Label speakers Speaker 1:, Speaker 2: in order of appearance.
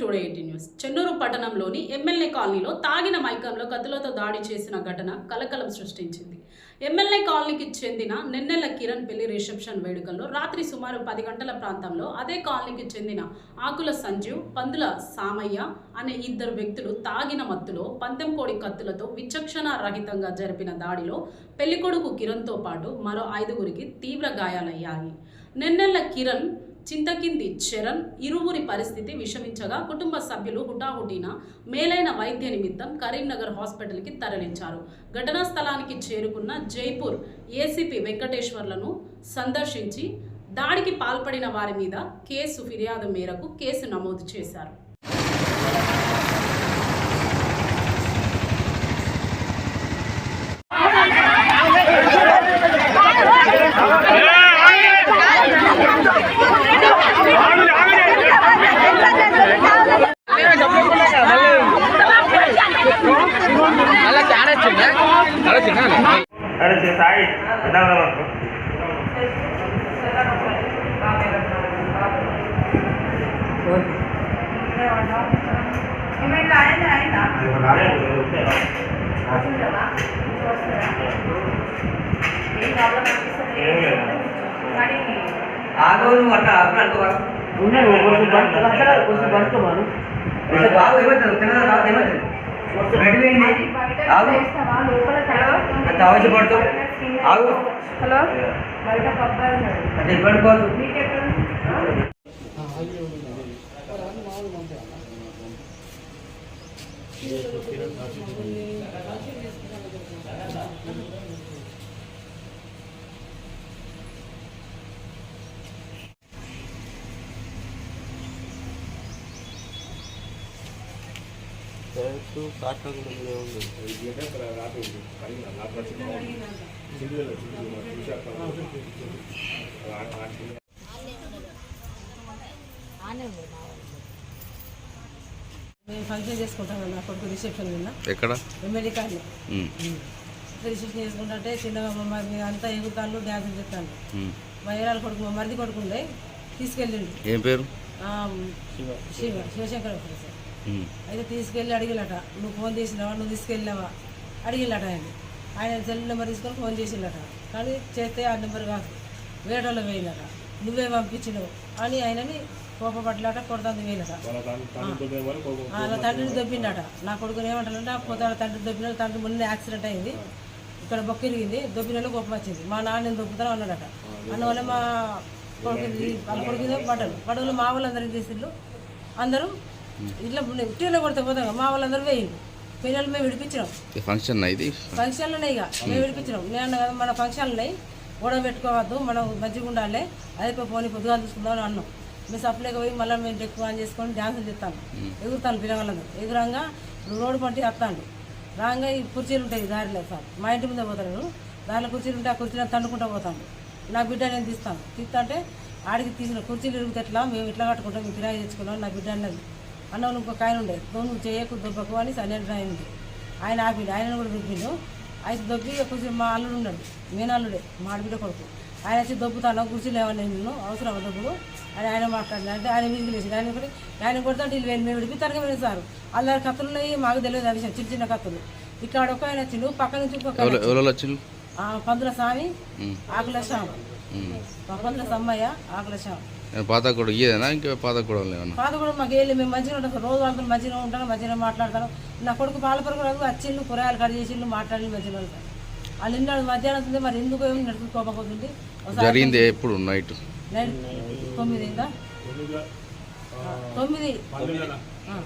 Speaker 1: Today eighty news. Chennur పట్టణంలోని MLA కాలనీలో తాగిన మైకంలో కత్తులతో దాడి చేసిన ఘటన కలకలం సృష్టించింది. ఎమ్మెల్యే కాలనీకి చెందిన నిన్నెల కిరణ్ పెళ్ళి రిసెప్షన్ వేడుకల్లో రాత్రి సుమారు పది గంటల ప్రాంతంలో అదే కాలనీకి చెందిన ఆకుల సంజీవ్ పందుల సామయ్య అనే ఇద్దరు వ్యక్తులు తాగిన మత్తులో పందెంకోడి కత్తులతో విచక్షణ రహితంగా జరిపిన దాడిలో పెళ్ళికొడుకు కిరణ్తో పాటు మరో ఐదుగురికి తీవ్ర గాయాలయ్యాయి. నిన్నెల కిరణ్ చింతకింది చరణ్ ఇరువురి పరిస్థితి విషమించగా కుటుంబ సభ్యులు హుటాహుటిన మేలైన వైద్య నిమిత్తం కరీంనగర్ హాస్పిటల్కి తరలించారు. ఘటనా స్థలానికి చేరుకున్న జైపూర్ ఏసీపీ వెంకటేశ్వర్లను సందర్శించి దాడికి పాల్పడిన వారి మీద కేసు ఫిర్యాదు మేరకు కేసు నమోదు చేశారు.
Speaker 2: సాయి విధానం అనుకో ఏం లేదు.
Speaker 3: ఆగో నువ్వు అట్లా అప్పుడు అనుకో
Speaker 2: ఉన్నాయి కొంచెం కొంచెం
Speaker 3: బాగు ఏమవుతుంది తినదా? కాదు ఏమవుతుంది రెడీ అయింది ఆగు. అంత ఆవేశ పడుతూ. ఆగు.
Speaker 4: హలో?
Speaker 3: అంటే ఇబ్బంది పోదు
Speaker 4: మేము ఫంక్షన్ చేసుకుంటాం నా కొడుకు రిసెప్షన్ నిన్న
Speaker 5: ఎక్కడ?
Speaker 4: ఎమ్మెల్యే రిసెప్షన్ చేసుకుంటుంటే చిన్నగా మా మరి అంతా ఎగురుతాను డ్యాన్స్ చేస్తాను
Speaker 5: ఉమ్.
Speaker 4: మా ఏరాల కొడుకు మా మరిది కొడుకుండే తీసుకెళ్ళిండు.
Speaker 5: ఏం పేరు?
Speaker 4: ఆ, శివ శివశంకర
Speaker 5: ఉమ్,
Speaker 4: అయితే తీసుకెళ్ళి అడిగిలట నువ్వు ఫోన్ చేసినావా? నువ్వు తీసుకెళ్ళావా అడిగిలట ఆయన. ఆయన సెల్ నెంబర్ తీసుకొని ఫోన్ చేసిండట కానీ చేస్తే ఆ నెంబర్ కాదు. వాళ్ళు వేయలట. నువ్వే పంపించినావు అని ఆయనని కోపపడ్డలట కొడతాంది వేయలట. అలా తండ్రిని దొబ్బిండట. నా కొడుకుని ఏమంటారంటే పోతాడు తండ్రి దొబ్బిన తండ్రి మొన్న యాక్సిడెంట్ అయింది. ఇక్కడ బొక్క ఇరిగింది. దొబ్బిన కోపం వచ్చింది. మా నాన్న నేను దొబ్బుతాను అన్నాడట. అందువల్ల మా కొడుకు వాళ్ళ కొడుకు మీద పడ్డాడు పడవలు మా వాళ్ళందరూ చేసిండ్రు? అందరూ ఇట్లా ఉట్టిలో కొడితే పోతాం మా వాళ్ళందరూ వేయండి పిల్లలు మేము విడిపించినాం.
Speaker 5: ఫంక్షన్ ఇది?
Speaker 4: ఫంక్షన్లు ఉన్నాయి ఇక మేము విడిపించినాం. నేను అన్నా కదా మన ఫంక్షన్లు ఉన్నాయి. గొడవ పెట్టుకోవద్దు మనం మంచిగా ఉండాలి. అదే పోనీ పొద్దుగా చూసుకుందాం అని అన్నాం. మేము సప్లైకి పోయి మళ్ళీ మేము ఎక్కువ ఆన్ చేసుకొని డ్యాన్సులు చేస్తాను ఎగురుతాను పిల్లగాళ్ళందరూ ఎగురంగా రోడ్డు పంటి వస్తాను రాగా ఈ కుర్చీలు ఉంటాయి దారిలో సార్. మా ఇంటి ముందే పోతారు. దానిలో కుర్చీలు ఉంటే ఆ కుర్చీలను తండుకుంటూ పోతాను నా బిడ్డ నేను తీస్తాను. తీస్తా అంటే ఆడికి తీసిన కుర్చీలు ఇరుగుతే ఎట్లా? మేము ఇట్లా కట్టుకుంటాం? మేము కిరాయి తెచ్చుకున్నాం. నా బిడ్డ అన్నది. అన్న ఇంకొక ఆయన ఉండే. నువ్వు చేయకు దొబ్బకు అని ఆయన ఉంది ఆయన ఆపిండు. ఆయన కూడా దొబ్బిండు. అయితే దొబ్బి కొంచెం మా అల్లుడు ఉన్నాడు. మేనల్లుడే మా ఆడబిడ్డ కొడుకు. ఆయన వచ్చి దొబ్బుతాను కుర్చీలు ఏమన్నా నిన్ను అవసరం దొబ్బు అని ఆయన మాట్లాడిన అంటే ఆయన మీదకి లేచి ఆయన కూడా ఆయన కొడుతుంటే వీళ్ళు వెళ్ళి మేము విడిపితారుగా వెళ్ళి సార్. అలా కత్తులు ఉన్నాయి మాకు తెలియదు విషయం చిన్న చిన్న కత్తులు. ఇక్కడ ఒక ఆయన వచ్చిండు. పక్క నుంచి ఇంకొక ఆ, పందుల స్వామి ఆకుల
Speaker 5: ఉమ్.
Speaker 4: పందుల సమ్మయ్య ఆకుల శ్యామ.
Speaker 5: నేను పాత కూడా ఇయ్యేదేనా? ఇంకా పాత కూడా ఏమన్నా
Speaker 4: పాత కూడా మాకు వెళ్ళి మేము మంచిగా ఉంటాం. రోజు వాళ్ళతో మంచిగా ఉంటాను మంచిగా మాట్లాడతాను నా కొడుకు పాలపరకు రాదు. వచ్చిండు కూరగాయలు కట్ చేసిండు మాట్లాడి మంచిగా ఉంటాను వాళ్ళు ఇన్నాడు మధ్యాహ్నం ఉంది మరి ఎందుకు ఏమి నడుచుకోకపోతుంది
Speaker 5: జరిగింది ఎప్పుడు? నైట్.
Speaker 4: నైట్ తొమ్మిది అయిందా? తొమ్మిది. ఆ. ఆ.